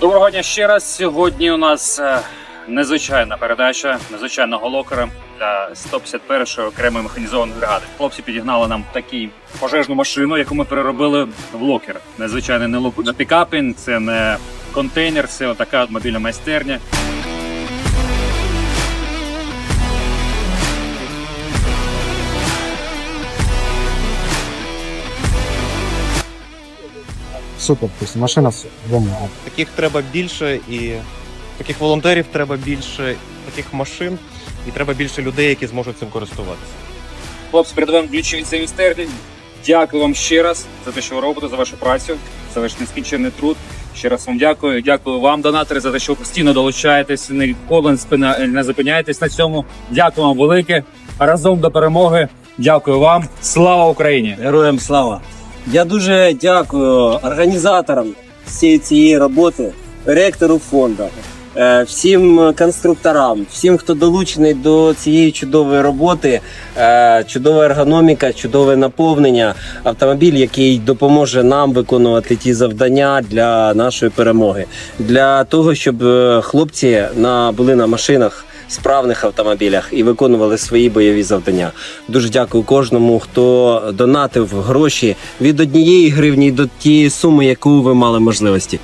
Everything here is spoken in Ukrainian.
Доброго дня ще раз. Сьогодні у нас е, незвичайна передача, незвичайного локера для 151-ї окремої механізованої бригади. Хлопці підігнали нам таку пожежну машину, яку ми переробили в локер. Незвичайний не. Пікапін, це не контейнер, це така мобільна майстерня. Супер, тобто машина бомба. Таких треба більше, і таких волонтерів треба більше, таких машин, і треба більше людей, які зможуть цим користуватися. Хлопці, передаємо ключі від цієї майстерні. Дякую вам ще раз за те, що ви робите, за вашу працю, за ваш нескінченний труд. Ще раз вам дякую. Дякую вам, донатори, за те, що ви постійно долучаєтесь, ніколи не спина- не зупиняєтесь на цьому. Дякую вам велике. Разом до перемоги. Дякую вам. Слава Україні! Героям слава! Я дуже дякую організаторам всієї цієї роботи, ректору фонду, е, всім конструкторам, всім, хто долучений до цієї чудової роботи, Е, чудова ергономіка, чудове наповнення, автомобіль, який допоможе нам виконувати ті завдання для нашої перемоги, для того, щоб е, хлопці на були на машинах. Справних автомобілях і виконували свої бойові завдання. Дуже дякую кожному, хто донатив гроші від однієї гривні до тієї суми, яку ви мали можливості.